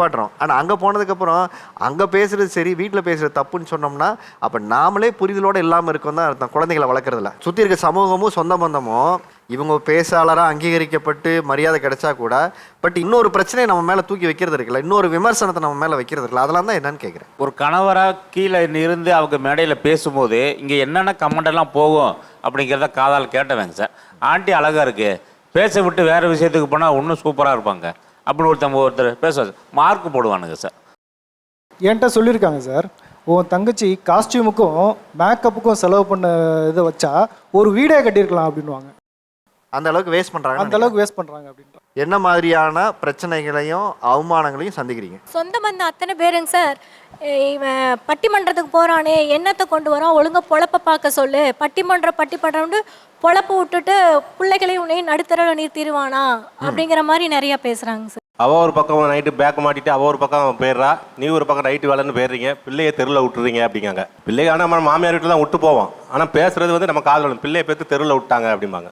பாட்டுறோம் ஆனால் அங்கே போனதுக்கப்புறம் அங்கே பேசுகிறது சரி வீட்டில் பேசுகிறது தப்புன்னு சொன்னோம்னா அப்போ நாமளே புரிதலோடு இல்லாமல் இருக்கோம் தான் அர்த்தம். குழந்தைகளை வளர்க்குறதுல. சுற்றி இருக்க சமூகமும் சொந்த பந்தமும் இவங்க பேசாளராக அங்கீகரிக்கப்பட்டு மரியாதை கிடைச்சா கூட பட் இன்னொரு பிரச்சனையை நம்ம மேலே தூக்கி வைக்கிறது இருக்குல்ல இன்னொரு விமர்சனத்தை நம்ம மேலே வைக்கிறது இருக்குல்ல அதெல்லாம் தான் என்னன்னு கேட்குறேன் ஒரு கணவராக கீழே இருந்து அவங்க மேடையில் பேசும்போது இங்கே என்னென்ன கமெண்ட்டெல்லாம் போகும் அப்படிங்கிறத காதால் கேட்டவங்க சார். ஆண்டி அழகாக இருக்குது பேச விட்டு வேறு விஷயத்துக்கு போனால் இன்னும் சூப்பராக இருப்பாங்க. அப்படின்னு ஒருத்தவங்க ஒருத்தர் பேசுவாங்க மார்க் போடுவானுங்க சார் என்கிட்ட சொல்லியிருக்காங்க சார் உன் தங்கச்சி காஸ்டியூமுக்கும் மேக்கப்புக்கும் செலவு பண்ண இதை வச்சா ஒரு வீடே கட்டியிருக்கலாம் அப்படின்வாங்க அந்த அளவுக்கு வேஸ்ட் பண்ணுறாங்க அந்த அளவுக்கு வேஸ்ட் பண்ணுறாங்க அப்படின்ற என்ன மாதிரியான பிரச்சனைகளையும் அவமானங்களையும் சந்திக்கிறீங்க? சொந்த பந்தம் அத்தனை பேருங்க சார் இவன் பட்டிமன்றத்துக்கு போறானே என்னத்தை கொண்டு வரான்? ஒழுங்கா பொழப்ப பார்க்க சொல்லு. பட்டிமன்றம் பட்டிமன்றம்னு பொழப்ப விட்டுட்டு பிள்ளைகளையும் உன்னையும் நடுத்தரவில் நிறுத்திடுவானா அப்படிங்கிற மாதிரி நிறைய பேசுறாங்க சார் அவ ஒரு பக்கம் நைட்டு பேக் மாட்டிட்டு அவள் ஒரு பக்கம் போயிடுறா. நீ ஒரு பக்கம் நைட்டு வேலைன்னு போயிடுறீங்க. பிள்ளைய தெருவில் விட்டுறீங்க அப்படிங்காங்க. பிள்ளைய ஆனால் நம்ம மாமியார் வீட்டில் தான் விட்டு போவோம் ஆனால் பேசுறது வந்து நம்ம காதல் பிள்ளைய பேத்து தெருவில் விட்டாங்க அப்படிம்பாங்க.